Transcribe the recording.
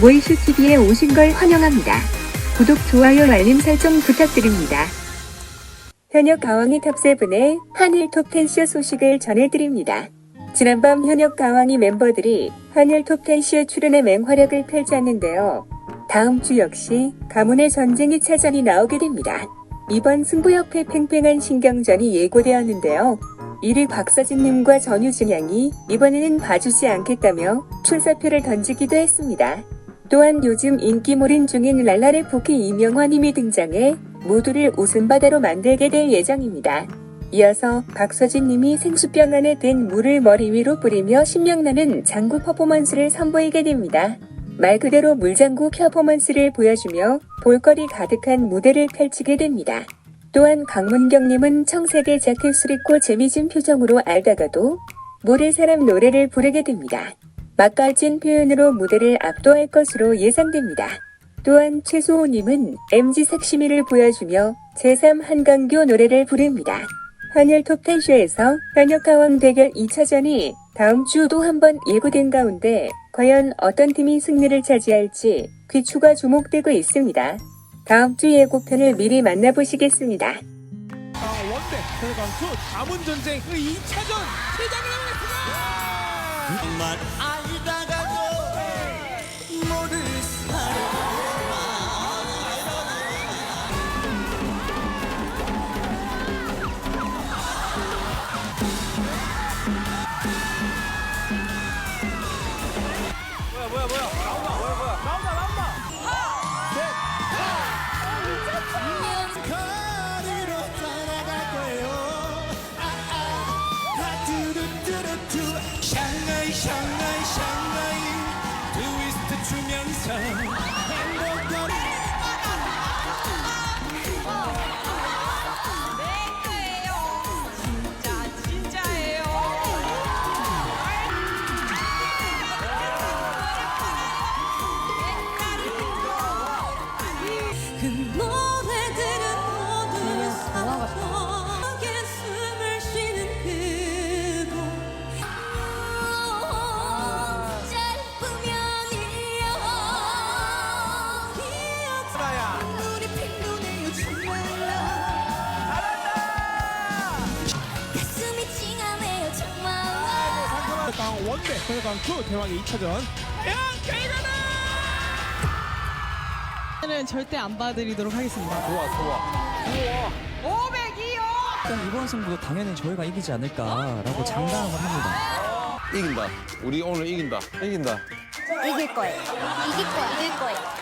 모이슈 TV에 오신 걸 환영합니다. 구독, 좋아요, 알림 설정 부탁드립니다. 현역 가왕이 탑세븐의 한일 톱10쇼 소식을 전해드립니다. 지난밤 현역 가왕이 멤버들이 한일 톱10쇼 출연의 맹활약을 펼쳤는데요. 다음 주 역시 가문의 전쟁이 차전이 나오게 됩니다. 이번 승부협회 팽팽한 신경전이 예고되었는데요. 1위 박서진님과 전유진 양이 이번에는 봐주지 않겠다며 출사표를 던지기도 했습니다. 또한 요즘 인기몰인 중인 랄랄의 부키 이명화님이 등장해 모두를 웃음바다로 만들게 될 예정입니다. 이어서 박서진님이 생수병 안에 든 물을 머리 위로 뿌리며 신명나는 장구 퍼포먼스를 선보이게 됩니다. 말 그대로 물장구 퍼포먼스를 보여주며 볼거리 가득한 무대를 펼치게 됩니다. 또한 강문경님은 청색의 자켓을 입고 재미진 표정으로 알다가도 모를 사람 노래를 부르게 됩니다. 맛깔진 표현으로 무대를 압도할 것으로 예상됩니다. 또한 최소호님은 MG 섹시미를 보여주며 제3 한강교 노래를 부릅니다. 한일 톱텐쇼에서 현역가왕 대결 2차전이 다음 주도 한번 예고된 가운데 과연 어떤 팀이 승리를 차지할지 귀추가 주목되고 있습니다. 다음 주 예고편을 미리 만나보시겠습니다. 아, 원대 대강투 자문 전쟁 그 2차전 시작을 하겠습니다. 정말 알다가 그 노래들은 모두 사랑하게 숨을 쉬는 그곳. 짧으면이요 기억 눈이 핑도네요 정말로. 가슴이 찡하네요 정말 강 원대 대강투 대왕의 2차전. 야 개가다. 는 절대 안 봐드리도록 하겠습니다. 좋아 좋아. 500이요. 일단 이번 승부도 당연히 저희가 이기지 않을까라고 장담을 합니다. 이긴다. 우리 오늘 이긴다. 이긴다. 이길 거예요. 이길 거야. 이길 거예요.